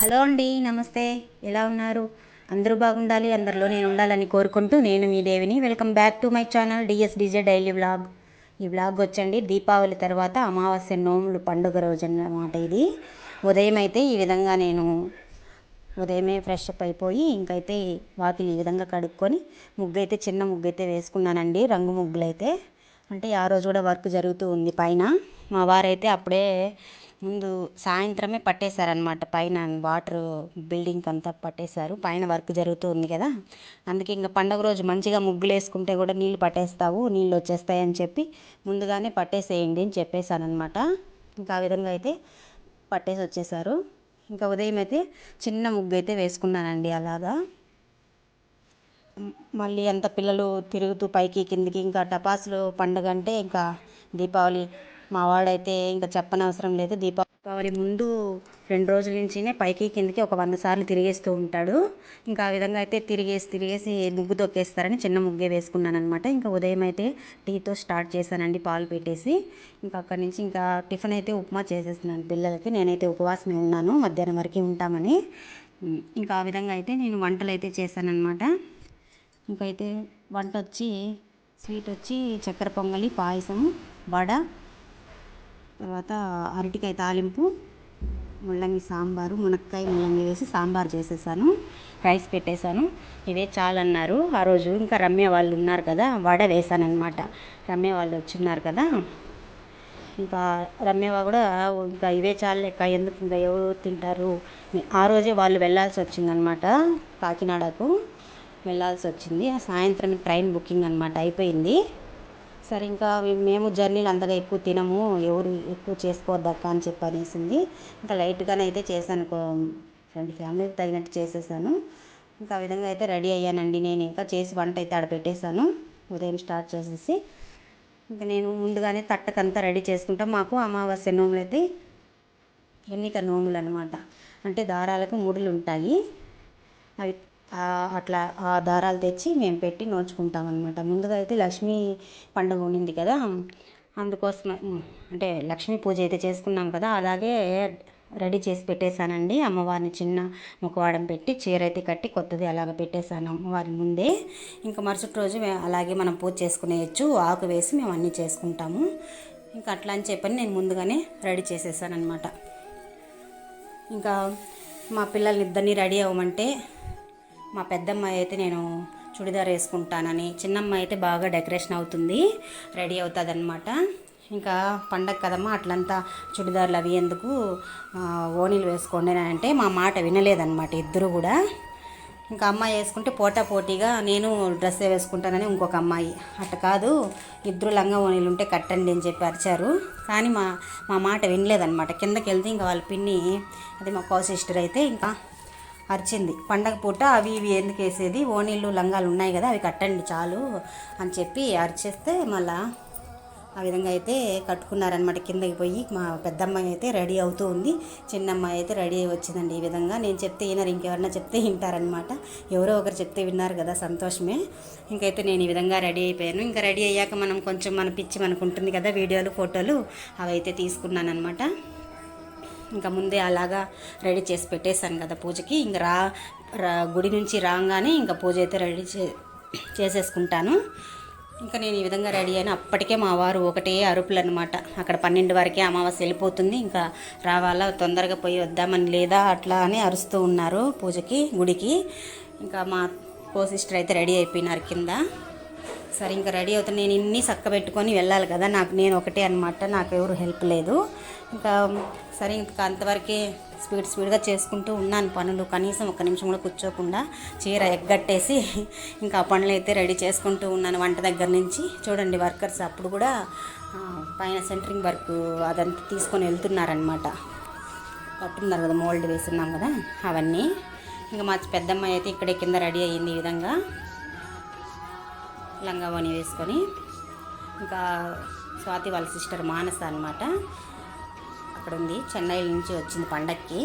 Hello అండి నమస్తే. ఎలా ఉన్నారు? అందరూ బాగుండాలి అందరిలో నేను ఉండాలని కోరుకుంటూ నేను మీ దేవిని welcome back to my channel D S DJ daily vlog. ఈ వ్లాగ్ వచ్చండి దీపావళి తర్వాత అమావాస్య నోములు పండుగ రోజు అన్నమాట ఇది. ఉదయం అయితే ఈ విధంగా నేను ఉదయమే ఫ్రెష్ అప్ అయిపోయి ఇంకైతే వాకిలి ఈ విధంగా కడుక్కొని ముగ్గు అయితే చిన్న ముగ్గు అయితే వేసుకున్నానండి రంగు ముగ్గులు అయితే అంటే ఆ రోజు కూడా వర్క్ జరుగుతూ ఉంది పైన. మా వారైతే అప్పుడే ముందు సాయంత్రమే పట్టేశారనమాట పైన వాటర్ బిల్డింగ్ అంతా పట్టేశారు. పైన వర్క్ జరుగుతూ ఉంది కదా. అందుకే ఇంకా పండగ రోజు మంచిగా ముగ్గులు వేసుకుంటే కూడా నీళ్ళు పట్టేస్తావు నీళ్ళు వచ్చేస్తాయి అని చెప్పి ముందుగానే పట్టేసేయండి అని చెప్పేశానమాట ఇంకా ఆ విధంగా అయితే పట్టేసి వచ్చేసారు ఇంకా ఉదయం అయితే చిన్న ముగ్గు అయితే వేసుకున్నానండి అలాగా. మళ్ళీ అంత పిల్లలు తిరుగుతూ పైకి కిందికి ఇంకా టపాసులు పండుగ అంటే ఇంకా దీపావళి మా వాడైతే ఇంకా చెప్పనవసరం లేదు. దీపావళి ముందు రెండు రోజుల నుంచినే పైకి కిందకి ఒక వంద సార్లు తిరిగేస్తూ ఉంటాడు. ఇంకా ఆ విధంగా అయితే తిరిగేసి తిరిగేసి ముగ్గు తొక్కేస్తారని చిన్న ముగ్గే వేసుకున్నాను అనమాట ఇంకా ఉదయం అయితే టీతో స్టార్ట్ చేశానండి పాలు పెట్టేసి. ఇంకా అక్కడి నుంచి ఇంకా టిఫిన్ అయితే ఉప్మా చేసేస్తున్నాను పిల్లలకి. నేనైతే ఉపవాసం ఉన్నాను. మధ్యాహ్నం వరకు ఉంటామని. ఇంకా ఆ విధంగా అయితే నేను వంటలు అయితే చేశానమాట ఇంకైతే వంట వచ్చి స్వీట్ వచ్చి చక్కెర పొంగలి పాయసం వడ తర్వాత అరటికాయ తాలింపు ముల్లంగి సాంబారు మునక్కాయ ముల్లంగి వేసి సాంబారు చేసేసాను. రైస్ పెట్టేశాను. ఇవే చాలన్నారు. ఆ రోజు ఇంకా రమ్య వాళ్ళు ఉన్నారు కదా వడ వేసానమాట రమ్య వాళ్ళు వచ్చిన్నారు కదా. ఇంకా రమ్యవ కూడా ఇంకా ఇవే చాలు ఎందుకు ఇంకా ఎవరు తింటారు? ఆ రోజే వాళ్ళు వెళ్ళాల్సి వచ్చిందనమాట కాకినాడకు. వెళ్ళాల్సి వచ్చింది. ఆ సాయంత్రం ట్రైన్ బుకింగ్ అనమాట అయిపోయింది. సరే ఇంకా మేము జర్నీలు అంతగా ఎక్కువ తినము ఎవరు ఎక్కువ చేసుకోవద్దక్కా అని చెప్పి అనేసింది ఇంకా లైట్గానే అయితే చేశాను రెండు ఫ్యామిలీకి తగినట్టు చేసేసాను. ఇంకా ఆ విధంగా అయితే రెడీ అయ్యానండి నేను. ఇంకా చేసి వంట అయితే ఆడ పెట్టేశాను ఉదయం స్టార్ట్ చేసేసి. ఇంకా నేను ముందుగానే తట్టకంతా రెడీ చేసుకుంటాం. మాకు అమావాస్య నోములు అయితే ఎన్నిక నోములు అనమాట అంటే దారాలకు ముడులు ఉంటాయి. అవి అట్లా ఆ దారాలు తెచ్చి మేము పెట్టి నోచుకుంటాం అనమాట ముందుగా అయితే లక్ష్మీ పండుగ ఉన్నింది కదా అందుకోసం అంటే లక్ష్మీ పూజ అయితే చేసుకున్నాం కదా అలాగే రెడీ చేసి పెట్టేశానండి. అమ్మవారిని చిన్న ముఖవాడం పెట్టి చీర అయితే కట్టి కొత్తది అలాగ పెట్టేశాను అమ్మవారి ముందే. ఇంకా మరుసటి రోజు అలాగే మనం పూజ చేసుకునేయచ్చు ఆకు వేసి మేము అన్నీ చేసుకుంటాము. ఇంకా అట్లా అని చెప్పని నేను ముందుగానే రెడీ చేసేసాను అనమాట ఇంకా మా పిల్లల్ని ఇద్దరిని రెడీ అవ్వమంటే మా పెద్దమ్మాయి అయితే నేను చుడిదార్ వేసుకుంటానని చిన్నమ్మాయి అయితే బాగా డెకరేషన్ అవుతుంది రెడీ అవుతుంది అనమాట ఇంకా పండగ కదమ్మా అట్లంతా చుడిదార్లు అవి ఎందుకు ఓనీలు ఓణీలు వేసుకోండి అని అంటే మా మాట వినలేదన్నమాట ఇద్దరు కూడా. ఇంకా అమ్మాయి వేసుకుంటే పోటా పోటీగా నేను డ్రెస్ వేసుకుంటానని ఇంకొక అమ్మాయి. అట్ట కాదు ఇద్దరు లంగా ఓనీలు ఉంటే కట్టండి అని చెప్పి అరిచారు. కానీ మా మా మాట వినలేదన్నమాట. కిందకి వెళ్తే ఇంకా వాళ్ళ పిన్ని అది మా కో సిస్టర్ అయితే ఇంకా అరిచింది. పండగ పూట అవి ఇవి ఎందుకు వేసేది? ఓనీళ్ళు లంగాలు ఉన్నాయి కదా అవి కట్టండి చాలు అని చెప్పి అరిచేస్తే మళ్ళా ఆ విధంగా అయితే కట్టుకున్నారనమాట కిందకి పోయి మా పెద్దమ్మాయి అయితే రెడీ అవుతూ ఉంది. చిన్నమ్మాయి అయితే రెడీ అయి వచ్చిందండి ఈ విధంగా. నేను చెప్తే వినరు ఇంకెవరన్నా చెప్తే వింటారనమాట ఎవరో ఒకరు చెప్తే విన్నారు కదా సంతోషమే. ఇంకైతే నేను ఈ విధంగా రెడీ అయిపోయాను. ఇంకా రెడీ అయ్యాక మనం కొంచెం మన పిచ్చి మనకు ఉంటుంది కదా వీడియోలు ఫోటోలు అవి అయితే తీసుకున్నాను అనమాట ఇంకా ముందే అలాగా రెడీ చేసి పెట్టేశాను కదా పూజకి. ఇంకా రా రా- గుడి నుంచి రాగానే ఇంకా పూజ అయితే రెడీ చే చేసేసుకుంటాను. ఇంకా నేను ఈ విధంగా రెడీ అయిన అప్పటికే మా వారు ఒకటే అరుపులు అనమాట అక్కడ పన్నెండు వరకే అమావాస్య వెళ్ళిపోతుంది. ఇంకా రావాలా తొందరగా పోయి వద్దామని లేదా అట్లా అని అరుస్తూ ఉన్నారు పూజకి గుడికి. ఇంకా మా కో సిస్టర్ అయితే రెడీ అయిపోయినారు కింద. సరే ఇంకా రెడీ అవుతాను నేను ఇన్ని చక్క పెట్టుకొని వెళ్ళాలి కదా నాకు నేను ఒకటే అనమాట నాకు ఎవరు హెల్ప్ లేదు. ఇంకా సరే ఇంకా అంతవరకే స్పీడ్ స్పీడ్గా చేసుకుంటూ ఉన్నాను పనులు. కనీసం ఒక నిమిషం కూడా కూర్చోకుండా చీర ఎగ్గట్టేసి ఇంకా ఆ పనులు అయితే రెడీ చేసుకుంటూ ఉన్నాను వంట దగ్గర నుంచి. చూడండి వర్కర్స్ అప్పుడు కూడా పైన సెంటరింగ్ వర్క్ అదంతా తీసుకొని వెళ్తున్నారనమాట కట్టున్నారు కదా మోల్డ్ వేస్తున్నాం కదా అవన్నీ. ఇంకా మా పెద్దమ్మాయి అయితే ఇక్కడే కింద రెడీ అయ్యింది ఈ విధంగా. లంగావోని వేసుకొని ఇంకా స్వాతి వాళ్ళ సిస్టర్ మానస అనమాట అక్కడ ఉంది చెన్నై నుంచి వచ్చింది పండక్కి.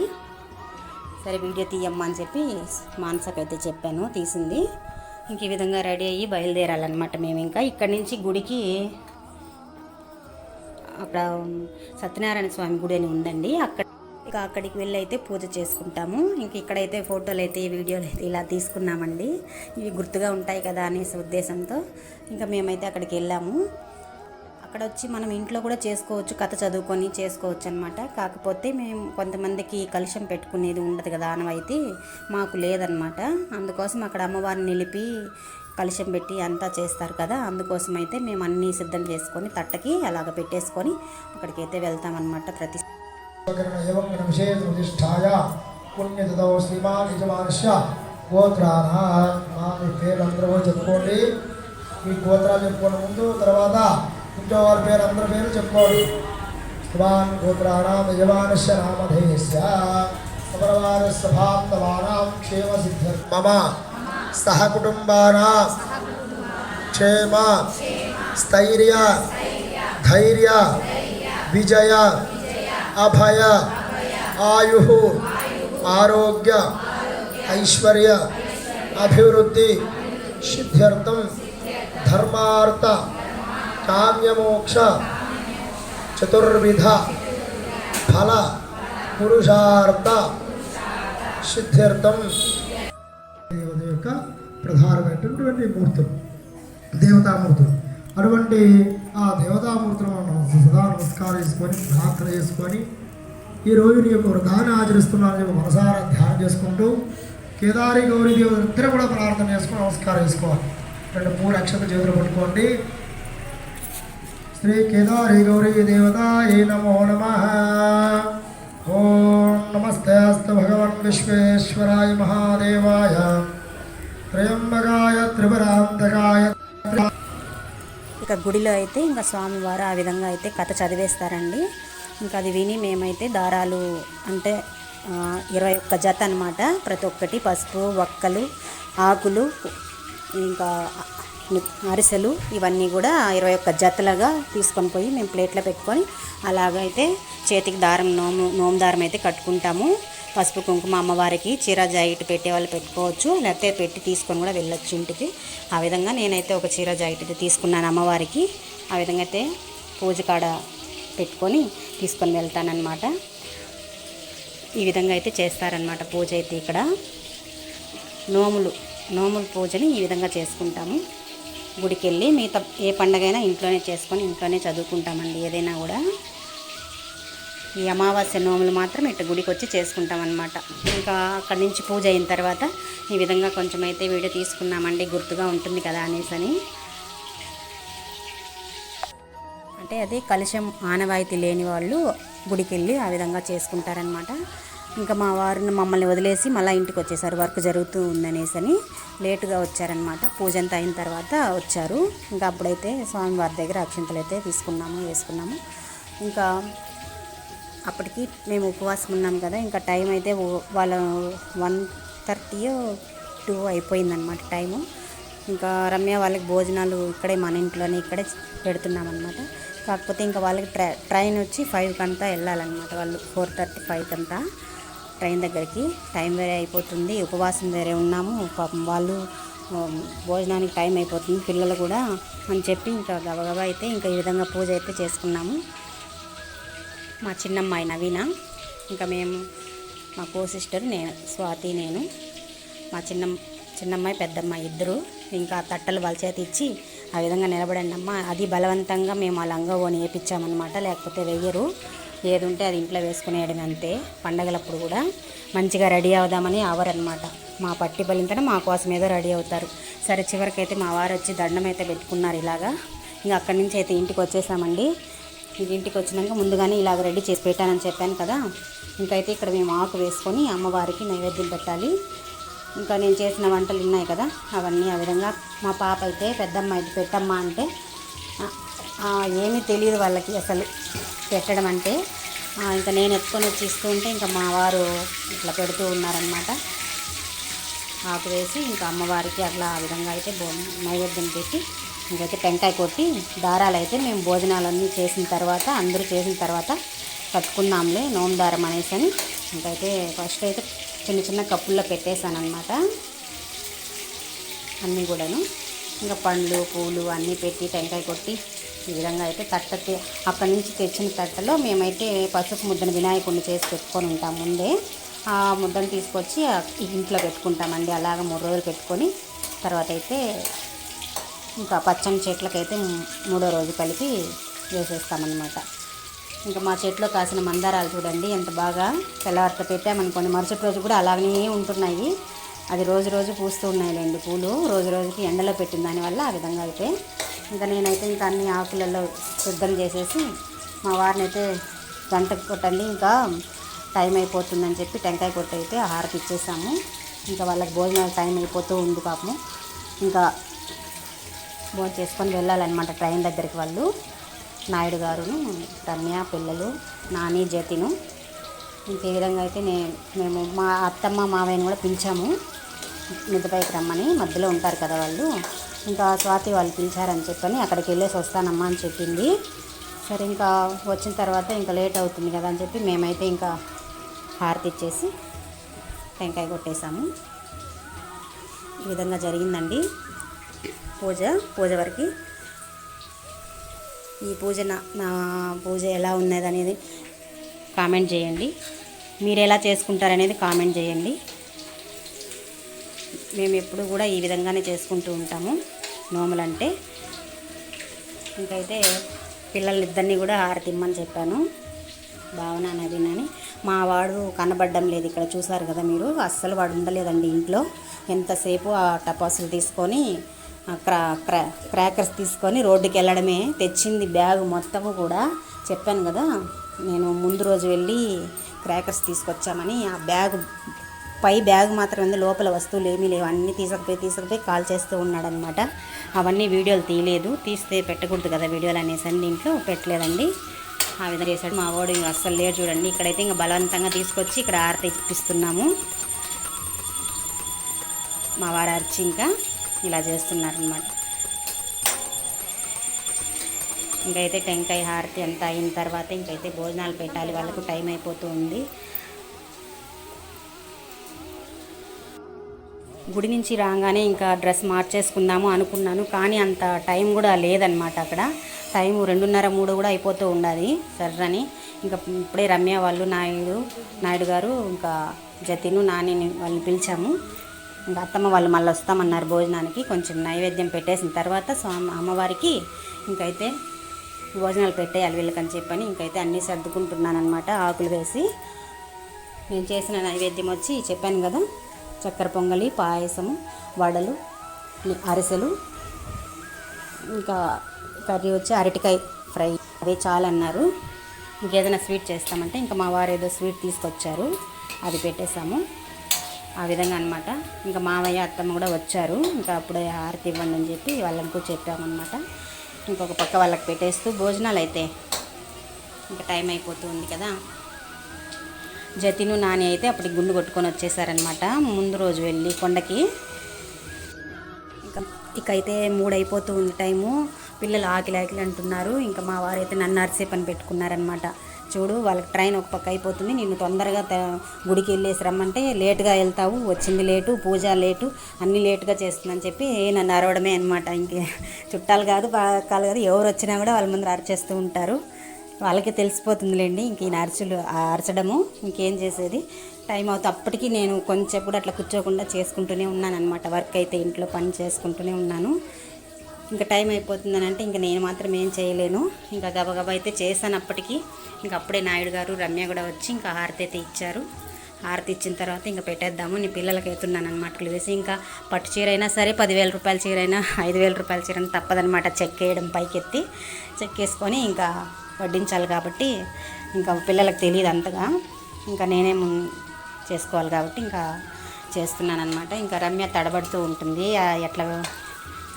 సరే వీడియో తీయమ్మా అని చెప్పి మానసకి అయితే చెప్పాను తీసింది. ఇంక ఈ విధంగా రెడీ అయ్యి బయలుదేరాలన్నమాట మేము ఇంకా. ఇక్కడి నుంచి గుడికి అక్కడ సత్యనారాయణ స్వామి గుడి అని ఉందండి. అక్కడ ఇంకా అక్కడికి వెళ్ళి అయితే పూజ చేసుకుంటాము. ఇంక ఇక్కడైతే ఫోటోలు అయితే వీడియోలు అయితే ఇలా తీసుకున్నామండి. ఇవి గుర్తుగా ఉంటాయి కదా అనేసి ఉద్దేశంతో ఇంకా మేమైతే అక్కడికి వెళ్ళాము. అక్కడ వచ్చి మనం ఇంట్లో కూడా చేసుకోవచ్చు కథ చదువుకొని చేసుకోవచ్చు అనమాట కాకపోతే మేము కొంతమందికి కలుషం పెట్టుకునేది ఉండదు కదా అనవైతే మాకు లేదనమాట అందుకోసం అక్కడ అమ్మవారిని నిలిపి కలుషం పెట్టి అంతా చేస్తారు కదా అందుకోసం అయితే మేము అన్నీ సిద్ధం చేసుకొని తట్టకి అలాగ పెట్టేసుకొని అక్కడికైతే వెళ్తామన్నమాట ప్రతి కరణ ఏవం విషయ ప్రతిష్టాయ పుణ్యతతో శ్రీమాన్ మీ పేరు అందరూ కూడా చెప్పుకోండి. మీ గోత్రాలు చెప్పుకున్న ముందు తర్వాత ఇంట్లో వారి పేరు అందరి పేరు చెప్పుకోండి. శ్రీమాన్ గోత్రాణం యజమానస్య నామధేయస్య సపరవారస్య భాప్తవానాం క్షేమ సిద్ధ మమ సహ కుటుంబానా క్షేమ స్థైర్య ధైర్య విజయ అభయ ఆయు ఆరోగ్య ఐశ్వర్య అభివృద్ధి సిద్ధ్యర్థం ధర్మార్థ కామ్యమోక్ష చతుర్విధ ఫల పురుషార్థ సిద్ధ్యర్థం. దేవత యొక్క ప్రధానమైనటువంటి మూర్తులు దేవతామూర్తులు. అటువంటి ఆ దేవతామూర్తులు మనం సదా నమస్కారం చేసుకొని ప్రార్థన చేసుకొని ఈ రోజు నీ యొక్క వృధాన్ని ఆచరిస్తున్నాను చెప్పి మనసారా ధ్యానం చేసుకుంటూ కేదారి గౌరీ దేవతలు కూడా ప్రార్థన చేసుకొని నమస్కారం చేసుకోవాలి. రెండు మూడు అక్షత చేతులు పట్టుకోండి. శ్రీ కేదారి గౌరీ దేవత ఏ నమో నమ. ఓం నమస్తే అస్త భగవన్ విశ్వేశ్వరాయ మహాదేవాయ. త్రయంబకాయ త్రిపురాంతకాయ ఇక గుడిలో అయితే ఇంకా స్వామివారు ఆ విధంగా అయితే కథ చదివేస్తారండి. ఇంకా అది విని మేమైతే దారాలు అంటే ఇరవై ఒక్క జత అనమాట ప్రతి ఒక్కటి పసుపు వక్కలు ఆకులు ఇంకా అరిసెలు ఇవన్నీ కూడా ఇరవై ఒక్క జతలుగా తీసుకొని పోయి మేము ప్లేట్లో పెట్టుకొని అలాగైతే చేతికి దారం నోము నోము దారం అయితే కట్టుకుంటాము. పసుపు కుంకుమ అమ్మవారికి చీర జాకెట్ పెట్టే వాళ్ళు పెట్టుకోవచ్చు. లేకపోతే పెట్టి తీసుకొని కూడా వెళ్ళొచ్చు ఇంటికి. ఆ విధంగా నేనైతే ఒక చీర జాయిట్ తీసుకున్నాను అమ్మవారికి. ఆ విధంగా అయితే పూజ కాడ పెట్టుకొని తీసుకొని వెళ్తానన్నమాట. ఈ విధంగా అయితే చేస్తారనమాట పూజ అయితే ఇక్కడ. నోములు నోముల పూజని ఈ విధంగా చేసుకుంటాము. గుడికి వెళ్ళి మిగతా ఏ పండగైనా ఇంట్లోనే చేసుకొని ఇంట్లోనే చదువుకుంటామండి ఏదైనా కూడా. ఈ అమావాస్య నోములు మాత్రం ఇట్లా గుడికి వచ్చి చేసుకుంటాం అనమాట ఇంకా అక్కడి నుంచి పూజ అయిన తర్వాత ఈ విధంగా కొంచెం అయితే వీడియో తీసుకున్నామండి గుర్తుగా ఉంటుంది కదా అనేసి అని అంటే అది కలుషం ఆనవాయితీ లేని వాళ్ళు గుడికి వెళ్ళి ఆ విధంగా చేసుకుంటారనమాట ఇంకా మా వారిని మమ్మల్ని వదిలేసి మళ్ళీ ఇంటికి వచ్చేసారు వర్క్ జరుగుతూ ఉందనేసి అని లేటుగా వచ్చారనమాట పూజ అంతా అయిన తర్వాత వచ్చారు. ఇంకా అప్పుడైతే స్వామివారి దగ్గర అక్షింతలు అయితే తీసుకున్నాము వేసుకున్నాము. ఇంకా అప్పటికి మేము ఉపవాసం ఉన్నాం కదా ఇంకా టైం అయితే వాళ్ళ వన్ థర్టీయో టూ అయిపోయిందనమాట టైము. ఇంకా రమ్య వాళ్ళకి భోజనాలు ఇక్కడే మన ఇంట్లోనే ఇక్కడే పెడుతున్నాం అనమాట కాకపోతే ఇంకా వాళ్ళకి ట్రై ట్రైన్ వచ్చి ఫైవ్కి అంతా వెళ్ళాలన్నమాట వాళ్ళు ఫోర్ థర్టీ ఫైవ్కి అంతా ట్రైన్ దగ్గరికి టైం వేరే అయిపోతుంది ఉపవాసం వేరే ఉన్నాము పాపం వాళ్ళు భోజనానికి టైం అయిపోతుంది పిల్లలు కూడా అని చెప్పి ఇంకా గబగబా అయితే ఇంకా ఈ విధంగా పూజ అయితే చేసుకున్నాము. మా చిన్నమ్మాయి నవీన. ఇంకా మేము మా కో సిస్టర్ నేను స్వాతి నేను మా చిన్న చిన్నమ్మాయి పెద్దమ్మాయి ఇద్దరు. ఇంకా తట్టలు వాళ్ళ చేతి ఇచ్చి ఆ విధంగా నిలబడండి అమ్మ. అది బలవంతంగా మేము ఆ లంగా ఓని వేయించామన్నమాట లేకపోతే వెయ్యరు. ఏది ఉంటే అది ఇంట్లో వేసుకునేయడం అంతే. పండగలప్పుడు కూడా మంచిగా రెడీ అవుదామని ఆవరనమాట మా పట్టి బలింతనే మా కోసం ఏదో రెడీ అవుతారు. సరే చివరికైతే మా వారు వచ్చి దండం అయితే పెట్టుకున్నారు ఇలాగా. ఇంకా అక్కడి నుంచి అయితే ఇంటికి వచ్చేసామండి. ఇంటికి వచ్చినాక ముందుగానే ఇలాగ రెడీ చేసి పెట్టానని చెప్పాను కదా. ఇంకైతే ఇక్కడ మేము ఆకు వేసుకొని అమ్మవారికి నైవేద్యం పెట్టాలి. ఇంకా నేను చేసిన వంటలు ఉన్నాయి కదా అవన్నీ ఆ విధంగా మా పాప అయితే పెద్దమ్మ అయితే పెట్టమ్మా అంటే ఏమీ తెలియదు వాళ్ళకి అసలు పెట్టడం అంటే. ఇంకా నేను ఎత్తుకొని వచ్చి ఇస్తూ ఉంటే ఇంకా మా వారు ఇట్లా పెడుతూ ఉన్నారనమాట ఆకు వేసి ఇంకా అమ్మవారికి అట్లా ఆ విధంగా అయితే నైవేద్యం పెట్టి ఇంకైతే టెంకాయ కొట్టి దారాలు అయితే మేము భోజనాలన్నీ చేసిన తర్వాత అందరూ చేసిన తర్వాత కట్టుకుందాంలే నోము దారం అనేసి అని. ఇంకైతే ఫస్ట్ అయితే చిన్న చిన్న కప్పుల్లో పెట్టేశాను అనమాట అన్నీ కూడాను. ఇంకా పండ్లు పూలు అన్నీ పెట్టి టెంకాయ కొట్టి ఈ విధంగా అయితే తట్ట అక్కడి నుంచి తెచ్చిన తట్టలో మేమైతే పసుపు ముద్దను వినాయకుడిని చేసి పెట్టుకొని ఉంటాం ముందే. ఆ ముద్దను తీసుకొచ్చి ఇంట్లో పెట్టుకుంటామండి. అలాగ మూడు రోజులు పెట్టుకొని తర్వాత అయితే ఇంకా పచ్చని చెట్లకైతే మూడో రోజు కలిపి వేసేస్తామన్నమాట. ఇంకా మా చెట్లో కాసిన మందారాలు చూడండి ఎంత బాగా తెల్లవారితో పెట్టామనుకోండి మరుసటి రోజు కూడా అలాగనే ఉంటున్నాయి. అది రోజు రోజు పూస్తూ ఉన్నాయిలేండి పూలు. రోజు రోజుకి ఎండలో పెట్టిన దానివల్ల ఆ విధంగా అయితే. ఇంకా నేనైతే ఇంకా అన్ని ఆకులలో సిద్ధం చేసేసి మా వారిని అయితే గంట కొట్టండి ఇంకా టైం అయిపోతుందని చెప్పి టెంకాయ కొట్టయితే హారతి ఇచ్చేసాము. ఇంకా వాళ్ళకి భోజనాలు టైం అయిపోతూ ఉంది పాపము. ఇంకా భోజనం చేసుకొని వెళ్ళాలన్నమాట ట్రైన్ దగ్గరికి వాళ్ళు. నాయుడు గారును రమ్య పిల్లలు నాని జతిను ఇంకే విధంగా అయితే నే మేము మా అత్తమ్మ మావయ్యను కూడా పిలిచాము. మిద్దపైకి రమ్మని మధ్యలో ఉంటారు కదా వాళ్ళు. ఇంకా స్వాతి వాళ్ళు పిలిచారని చెప్పని అక్కడికి వెళ్ళేసి వస్తానమ్మా అని చెప్పింది. సరే ఇంకా వచ్చిన తర్వాత ఇంకా లేట్ అవుతుంది కదా అని చెప్పి మేమైతే ఇంకా హారతి ఇచ్చేసి టెంకాయ కొట్టేశాము ఈ విధంగా జరిగిందండి. పూజ పూజ వరకు. ఈ పూజ నా పూజ ఎలా ఉన్నది అనేది కామెంట్ చేయండి. మీరు ఎలా చేసుకుంటారనేది కామెంట్ చేయండి. మేము ఎప్పుడు కూడా ఈ విధంగానే చేసుకుంటూ ఉంటాము. నోములంటే ఇంకైతే పిల్లలిద్దరినీ కూడా హారతిమ్మని చెప్పాను. భావన నవీనని మా వాడు కనబడడం లేదు ఇక్కడ చూసారు కదా మీరు? అస్సలు వాడు ఉండలేదండి ఇంట్లో. ఎంతసేపు ఆ టపాసులు తీసుకొని క్రా క్రా క్రాకర్స్ తీసుకొని రోడ్డుకి వెళ్ళడమే. తెచ్చింది బ్యాగ్ మొత్తము కూడా. చెప్పాను కదా నేను ముందు రోజు వెళ్ళి క్రాకర్స్ తీసుకొచ్చామని. ఆ బ్యాగ్ పై బ్యాగ్ మాత్రం ఉంది లోపల వస్తువులు ఏమీ లేవు. అన్నీ తీసుకుపోయి తీసుకుపోయి కాల్ చేస్తూ ఉన్నాడనమాట అవన్నీ వీడియోలు తీయలేదు. తీస్తే పెట్టకూడదు కదా వీడియోలు అనేసి అని దీంట్లో పెట్టలేదండి. ఆ విధంగా చేశాడు. మా వాడు అస్సలు లేడు చూడండి. ఇక్కడైతే ఇంకా బలవంతంగా తీసుకొచ్చి ఇక్కడ ఆరతి ఇప్పిస్తున్నాము మా వారు అరిచి ఇంకా ఇలా చేస్తున్నారనమాట ఇంకైతే టెంకాయ హారతి అంతా అయిన తర్వాత ఇంకైతే భోజనాలు పెట్టాలి వాళ్ళకు టైం అయిపోతూ ఉంది. గుడి నుంచి రాగానే ఇంకా డ్రెస్ మార్చేసుకుందాము అనుకున్నాను కానీ అంత టైం కూడా లేదనమాట అక్కడ. టైం రెండున్నర మూడు కూడా అయిపోతూ ఉండాలి సర్రని ఇంకా ఇప్పుడే రమ్య వాళ్ళు నాయుడు నాయుడు గారు ఇంకా జతిను నానిని వాళ్ళని పిలిచాము. ఇంకా అత్తమ్మ వాళ్ళు మళ్ళీ వస్తామన్నారు భోజనానికి. కొంచెం నైవేద్యం పెట్టేసిన తర్వాత స్వామి అమ్మవారికి ఇంకైతే భోజనాలు పెట్టేయాలి వీళ్ళకని చెప్పని ఇంకైతే అన్నీ సర్దుకుంటున్నాను అనమాట ఆకులు వేసి. నేను చేసిన నైవేద్యం వచ్చి చెప్పాను కదా చక్కెర పొంగలి పాయసము వడలు అరిసెలు ఇంకా కర్రీ వచ్చి అరటికాయ ఫ్రై. అదే చాలన్నారు. ఇంకేదైనా స్వీట్ చేస్తామంటే ఇంకా మా వారు ఏదో స్వీట్ తీసుకొచ్చారు అది పెట్టేశాము. ఆ విధంగా అనమాట ఇంకా మావయ్య అత్తమ్మ కూడా వచ్చారు. ఇంకా అప్పుడే హారతి ఇవ్వండి అని చెప్పి వాళ్ళని కూడా చెప్పామన్నమాట ఇంకొక పక్క వాళ్ళకి పెట్టేస్తూ భోజనాలు అయితే ఇంకా టైం అయిపోతుంది కదా. జతిను నాని అయితే అప్పటికి గుండు కొట్టుకొని వచ్చేసారనమాట ముందు రోజు వెళ్ళి కొండకి. ఇంకా ఇక అయితే మూడు అయిపోతూ ఉంది టైము. పిల్లలు ఆకిలి ఆకిలి అంటున్నారు ఇంకా మా వారైతే నన్ను అరిసే పని పెట్టుకున్నారనమాట చూడు వాళ్ళకి ట్రైన్ ఒక పక్క అయిపోతుంది. నేను తొందరగా త- గుడికి వెళ్ళేసి రమ్మంటే లేటుగా వెళ్తావు. వచ్చింది లేటు పూజ లేటు అన్నీ లేటుగా చేస్తుందని చెప్పి నన్ను అరవడమే అనమాట ఇంకే చుట్టాలు కాదు పక్కలు కాదు ఎవరు వచ్చినా కూడా వాళ్ళ ముందర అరిచేస్తూ ఉంటారు. వాళ్ళకి తెలిసిపోతుందిలేండి. ఇంక ఈయన అరచులు అరచడము ఇంకేం చేసేది? టైం అవుతుంది అప్పటికి నేను కొంచెం కూడా అట్లా కూర్చోకుండా చేసుకుంటూనే ఉన్నాను అనమాట వర్క్ అయితే ఇంట్లో పని చేసుకుంటూనే ఉన్నాను. ఇంకా టైం అయిపోతుందని అంటే ఇంకా నేను మాత్రం ఏం చేయలేను. ఇంకా గబగబా అయితే చేశాను ఇంకా అప్పుడే నాయుడు గారు రమ్య కూడా వచ్చి ఇంకా హారతి అయితే ఇచ్చారు. హారతి ఇచ్చిన తర్వాత ఇంకా పెట్టేద్దాము. నీ పిల్లలకి అవుతున్నాను అనమాట వేసి ఇంకా పట్టు చీర అయినా సరే పదివేల రూపాయల చీర అయినా ఐదు వేల రూపాయల చీర అయినా తప్పదనమాట చెక్ వేయడం పైకెత్తి చెక్ వేసుకొని ఇంకా వడ్డించాలి కాబట్టి ఇంకా పిల్లలకు తెలియదు అంతగా. ఇంకా నేనే చేసుకోవాలి కాబట్టి ఇంకా చేస్తున్నాను అనమాట ఇంకా రమ్య తడబడుతూ ఉంటుంది. ఎట్లా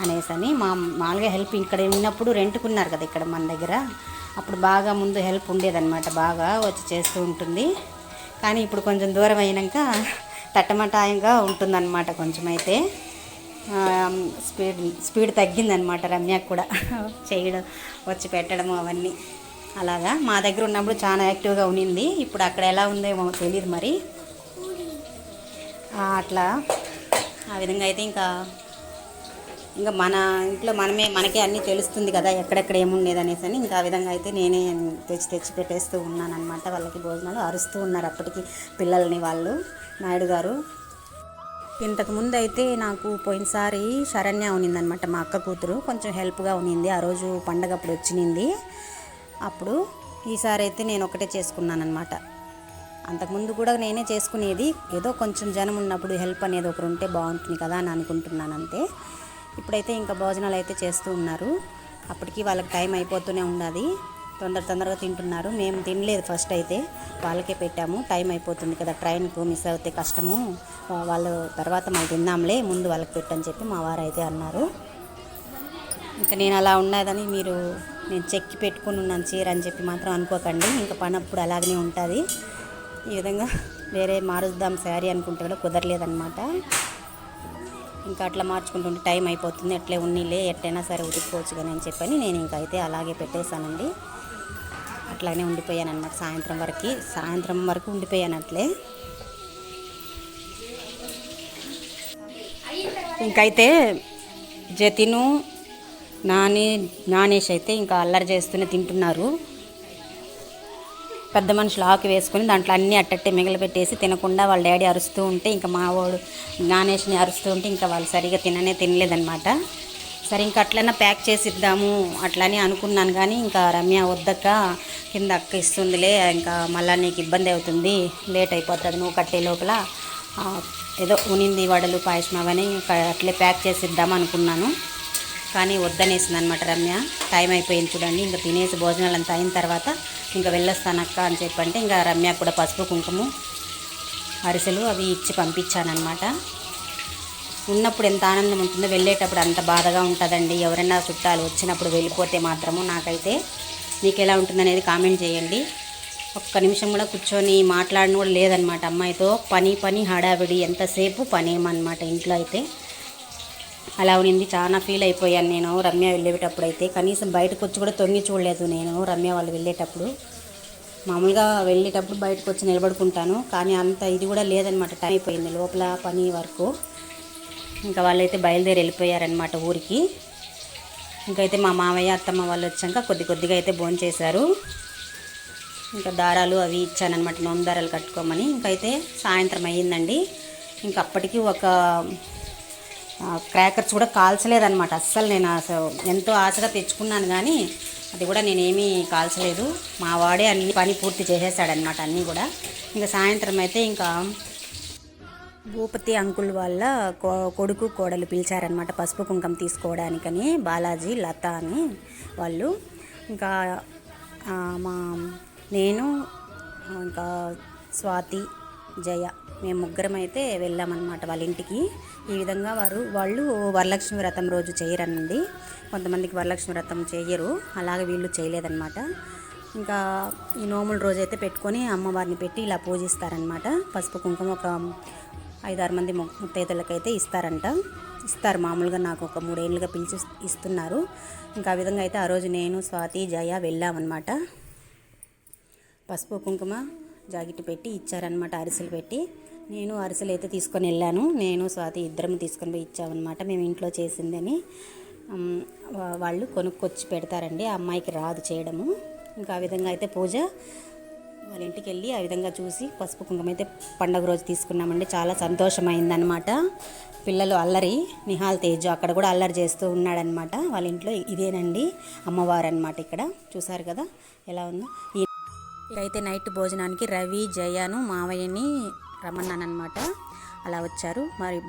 అనేసి అని మా మామూలుగా హెల్ప్ ఇక్కడ ఉన్నప్పుడు రెంట్కున్నారు కదా ఇక్కడ మన దగ్గర. అప్పుడు బాగా ముందు హెల్ప్ ఉండేదన్నమాట బాగా వచ్చి చేస్తూ ఉంటుంది. కానీ ఇప్పుడు కొంచెం దూరం అయినాక తట్టమటాయంగా ఉంటుందన్నమాట కొంచెం అయితే. స్పీడ్ స్పీడ్ తగ్గిందనమాట రమ్యకు కూడా. చేయడం వచ్చి పెట్టడం అవన్నీ. అలాగా మా దగ్గర ఉన్నప్పుడు చాలా యాక్టివ్గా ఉనింది. ఇప్పుడు అక్కడ ఎలా ఉందేమో తెలియదు మరి. అట్లా. ఆ విధంగా అయితే ఇంకా ఇంకా మన ఇంట్లో మనమే మనకే అన్నీ తెలుస్తుంది కదా ఎక్కడెక్కడ ఏముండేది అనేసి అని. ఇంకా ఆ విధంగా అయితే నేనే తెచ్చి తెచ్చి పెట్టేస్తూ ఉన్నానమాట వాళ్ళకి భోజనాలు అరుస్తూ ఉన్నారు అప్పటికి పిల్లల్ని వాళ్ళు. నాయుడు గారు. ఇంతకుముందు అయితే నాకు పోయినసారి శరణ్య ఉన్నిందనమాట మా అక్క కూతురు. కొంచెం హెల్ప్గా ఉన్నింది ఆ రోజు పండగ అప్పుడు వచ్చింది అప్పుడు ఈసారి అయితే నేను ఒకటే చేసుకున్నాను అనమాట అంతకుముందు కూడా నేనే చేసుకునేది. ఏదో కొంచెం జనం ఉన్నప్పుడు హెల్ప్ అనేది ఒకరు ఉంటే బాగుంటుంది కదా అని అనుకుంటున్నాను అంతే. ఇప్పుడైతే ఇంకా భోజనాలు అయితే చేస్తూ ఉన్నారు. అప్పటికి వాళ్ళకి టైం అయిపోతూనే ఉన్నది తొందర తొందరగా తింటున్నారు. మేము తినలేదు ఫస్ట్ అయితే. వాళ్ళకే పెట్టాము. టైం అయిపోతుంది కదా ట్రైన్కు మిస్ అవుతే కష్టము. వాళ్ళు తర్వాత మళ్ళీ తిందాంలే ముందు వాళ్ళకి పెట్టని చెప్పి మా వారు అయితే అన్నారు. ఇంకా నేను అలా ఉన్నదని మీరు నేను చెక్కి పెట్టుకుని ఉన్నాను చీర అని చెప్పి మాత్రం అనుకోకండి. ఇంకా పని అప్పుడు అలాగనే ఉంటుంది. ఈ విధంగా వేరే మారుద్దాం శారీ అనుకుంటే కూడా కుదరలేదన్నమాట. ఇంకా అట్లా మార్చుకుంటుంటే టైం అయిపోతుంది. అట్లే ఉన్నీలే ఎట్టైనా సరే ఉతుక్కోవచ్చు కానీ అని చెప్పని నేను ఇంకా అయితే అలాగే పెట్టేశానండి. అట్లానే ఉండిపోయాను అనమాట సాయంత్రం వరకు. సాయంత్రం వరకు ఉండిపోయాను అట్లే. ఇంకైతే జతిను నాని నానేష్ అయితే ఇంకా అల్లరి చేస్తూనే తింటున్నారు. పెద్ద మనుషులు ఆకు వేసుకొని దాంట్లో అన్నీ అట్టట్టే మిగలబెట్టేసి తినకుండా వాళ్ళ డాడీ అరుస్తూ ఉంటే ఇంకా మావాడు జ్ఞానేష్ని అరుస్తూ ఉంటే ఇంకా వాళ్ళు సరిగా తిననే తినలేదన్నమాట. సరే ఇంకా అట్లనే ప్యాక్ చేసి ఇద్దాము అట్లని అనుకున్నాను కానీ ఇంకా రమ్య వద్దక్క కింద అక్క ఇస్తుందిలే ఇంకా మళ్ళీ నీకు ఇబ్బంది అవుతుంది లేట్ అయిపోతుంది నువ్వు కట్టే లోపల. ఏదో ఉనింది వడలు పాయసం అవన్నీ ఇంకా అట్లే ప్యాక్ చేసి ఇద్దాం అనుకున్నాను. కానీ వద్దనేసింది అనమాట రమ్య. టైం అయిపోయింది చూడండి ఇంకా తినేసి భోజనాలు అంతా అయిన తర్వాత ఇంకా వెళ్ళొస్తానక్క అని చెప్పంటే ఇంకా రమ్య కూడా పసుపు కుంకుమ అరిసెలు అవి ఇచ్చి పంపించానమాట ఉన్నప్పుడు ఎంత ఆనందం ఉంటుందో వెళ్ళేటప్పుడు అంత బాధగా ఉంటుందండి. ఎవరైనా చుట్టాలు వచ్చినప్పుడు వెళ్ళిపోతే మాత్రము నాకైతే మీకు ఎలా ఉంటుందనేది కామెంట్ చేయండి. ఒక్క నిమిషం కూడా కూర్చొని మాట్లాడిన కూడా లేదనమాట అమ్మాయితో. పని పని హడావిడి ఎంతసేపు పనేమన్నమాట ఇంట్లో అయితే. అలా ఉన్నింది చాలా ఫీల్ అయిపోయాను నేను రమ్య వెళ్ళేటప్పుడు అయితే కనీసం బయటకు వచ్చి కూడా తొంగి చూడలేదు నేను రమ్య వాళ్ళు వెళ్ళేటప్పుడు. మామూలుగా వెళ్ళేటప్పుడు బయటకు వచ్చి నిలబడుకుంటాను. కానీ అంత ఇది కూడా లేదనమాట టైం అయిపోయింది లోపల పని వరకు. ఇంకా వాళ్ళైతే బయలుదేరి వెళ్ళిపోయారనమాట ఊరికి. ఇంకైతే మా మామయ్య అత్తమ్మ వాళ్ళు వచ్చాక కొద్ది కొద్దిగా అయితే భోంచేశారు. ఇంకా దారాలు అవి ఇచ్చానమాట నోము దారాలు కట్టుకోమని. ఇంకైతే సాయంత్రం అయ్యిందండి. ఇంక అప్పటికి ఒక క్రాకర్స్ కూడా కాల్చలేదన్నమాట. అస్సలు నేను అసలు ఎంతో ఆశగా తెచ్చుకున్నాను కానీ అది కూడా నేనేమీ కాల్చలేదు. మా వాడే అన్ని పని పూర్తి చేసేసాడనమాట అన్నీ కూడా. ఇంకా సాయంత్రం అయితే ఇంకా భూపతి అంకుల్ వాళ్ళ కొడుకు కోడలు పిలిచారనమాట పసుపు కుంకం తీసుకోవడానికని బాలాజీ లత అని వాళ్ళు. ఇంకా మా నేను ఇంకా స్వాతి జయ. మేము ముగ్గురం అయితే వెళ్ళామన్నమాట వాళ్ళ ఇంటికి. ఈ విధంగా వారు వాళ్ళు వరలక్ష్మి వ్రతం రోజు చేయరనండి. కొంతమందికి వరలక్ష్మి వ్రతం చేయరు అలాగే వీళ్ళు చేయలేదన్నమాట. ఇంకా ఈ నోముల రోజు అయితే పెట్టుకొని అమ్మవారిని పెట్టి ఇలా పూజిస్తారనమాట పసుపు కుంకుమ ఒక ఐదారు మంది ము- ముత్తైదులకైతే ఇస్తారంట. ఇస్తారు. మామూలుగా నాకు ఒక మూడేళ్ళుగా పిలిచి ఇస్తున్నారు. ఇంకా ఆ విధంగా అయితే ఆ రోజు నేను స్వాతి జయ వెళ్ళామన్నమాట. పసుపు కుంకుమ జాకెట్ పెట్టి ఇచ్చారనమాట అరిసెలు పెట్టి. నేను అరిసెలు అయితే తీసుకొని వెళ్ళాను. నేను స్వాతి ఇద్దరం తీసుకొని పోయి ఇచ్చామన్నమాట. మేము ఇంట్లో చేసిందని. వాళ్ళు కొనుక్కొచ్చి పెడతారండి. ఆ అమ్మాయికి రాదు చేయడము. ఇంకా ఆ విధంగా అయితే పూజ వాళ్ళ ఇంటికి వెళ్ళి ఆ విధంగా చూసి పసుపు కుంకుమ అయితే పండగ రోజు తీసుకున్నామండి. చాలా సంతోషమైందనమాట పిల్లలు అల్లరి నిహాల్ తేజు అక్కడ కూడా అల్లరి చేస్తూ ఉన్నాడనమాట వాళ్ళ ఇంట్లో ఇదేనండి అమ్మవారు అనమాట ఇక్కడ. చూసారు కదా? ఎలా ఉందో? అయితే నైట్ భోజనానికి రవి జయను మావయ్యని రమ్మన్నానమాట అలా వచ్చారు. మరి